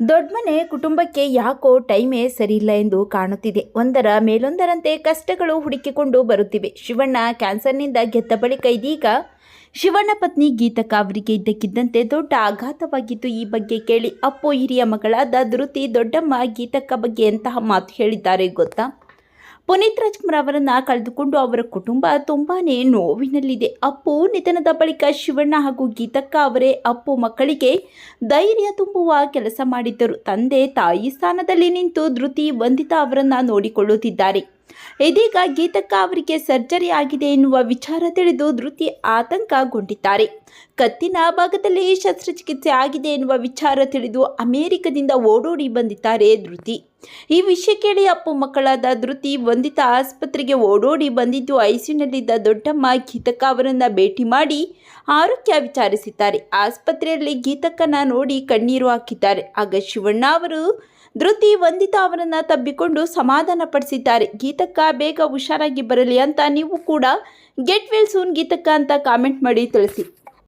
ದೊಡ್ಡಮನೆ ಕುಟುಂಬಕ್ಕೆ ಯಾಕೋ ಟೈಮೇ ಸರಿಯಿಲ್ಲ ಎಂದು ಕಾಣುತ್ತಿದೆ. ಒಂದರ ಮೇಲೊಂದರಂತೆ ಕಷ್ಟಗಳು ಹುಡುಕಿಕೊಂಡು ಬರುತ್ತಿವೆ. ಶಿವಣ್ಣ ಕ್ಯಾನ್ಸರ್ನಿಂದ ಗೆದ್ದ ಬಳಿಕ ಇದೀಗ ಶಿವಣ್ಣ ಪತ್ನಿ ಗೀತಕ್ಕ ಅವರಿಗೆ ಇದ್ದಕ್ಕಿದ್ದಂತೆ ದೊಡ್ಡ ಆಘಾತವಾಗಿದ್ದು ಈ ಬಗ್ಗೆ ಕೇಳಿ, ಅಪ್ಪು ಹಿರಿಯ ಮಗಳಾದ ಧೃತಿ ದೊಡ್ಡಮ್ಮ ಗೀತಕ್ಕ ಬಗ್ಗೆ ಎಂತಹ ಮಾತು ಹೇಳಿದ್ದಾರೆ ಗೊತ್ತಾ? ಪುನೀತ್ ರಾಜ್ಕುಮಾರ್ ಅವರನ್ನು ಕಳೆದುಕೊಂಡು ಅವರ ಕುಟುಂಬ ತುಂಬಾನೇ ನೋವಿನಲ್ಲಿದೆ. ಅಪ್ಪು ನಿಧನದ ಬಳಿಕ ಶಿವಣ್ಣ ಹಾಗೂ ಗೀತಕ್ಕ ಅವರೇ ಅಪ್ಪು ಮಕ್ಕಳಿಗೆ ಧೈರ್ಯ ತುಂಬುವ ಕೆಲಸ ಮಾಡಿದ್ದರು. ತಂದೆ ತಾಯಿ ಸ್ಥಾನದಲ್ಲಿ ನಿಂತು ಧೃತಿ ವಂದಿತಾ ಅವರನ್ನು ನೋಡಿಕೊಳ್ಳುತ್ತಿದ್ದಾರೆ. ಇದೀಗ ಗೀತಕ್ಕ ಅವರಿಗೆ ಸರ್ಜರಿ ಆಗಿದೆ ಎನ್ನುವ ವಿಚಾರ ತಿಳಿದು ಧೃತಿ ಆತಂಕಗೊಂಡಿದ್ದಾರೆ. ಕತ್ತಿನ ಭಾಗದಲ್ಲಿ ಶಸ್ತ್ರಚಿಕಿತ್ಸೆ ಆಗಿದೆ ಎನ್ನುವ ವಿಚಾರ ತಿಳಿದು ಅಮೆರಿಕದಿಂದ ಓಡೋಡಿ ಬಂದಿದ್ದಾರೆ ಧೃತಿ. ಈ ವಿಷಯ ಕೇಳಿ ಅಪ್ಪು ಮಕ್ಕಳಾದ ಧೃತಿ ವಂದಿತ ಆಸ್ಪತ್ರೆಗೆ ಓಡೋಡಿ ಬಂದಿದ್ದು ಐಸಿನಲ್ಲಿದ್ದ ದೊಡ್ಡಮ್ಮ ಗೀತಕ್ಕ ಅವರನ್ನ ಭೇಟಿ ಮಾಡಿ ಆರೋಗ್ಯ ವಿಚಾರಿಸಿದ್ದಾರೆ. ಆಸ್ಪತ್ರೆಯಲ್ಲಿ ಗೀತಕ್ಕನ ನೋಡಿ ಕಣ್ಣೀರು ಹಾಕಿದ್ದಾರೆ. ಆಗ ಶಿವಣ್ಣ ಅವರು ಧೃತಿ ವಂದಿತಾ ಅವರನ್ನ ತಬ್ಬಿಕೊಂಡು ಸಮಾಧಾನ ಪಡಿಸಿದ್ದಾರೆ ಗೀತಕ್ಕ ಬೇಗ ಹುಷಾರಾಗಿ ಬರಲಿ ಅಂತ ನೀವು ಕೂಡ ಗೆಟ್ ವೆಲ್ ಸೂನ್ ಗೀತಕ್ಕ ಅಂತ ಕಾಮೆಂಟ್ ಮಾಡಿ ತಿಳಿಸಿ.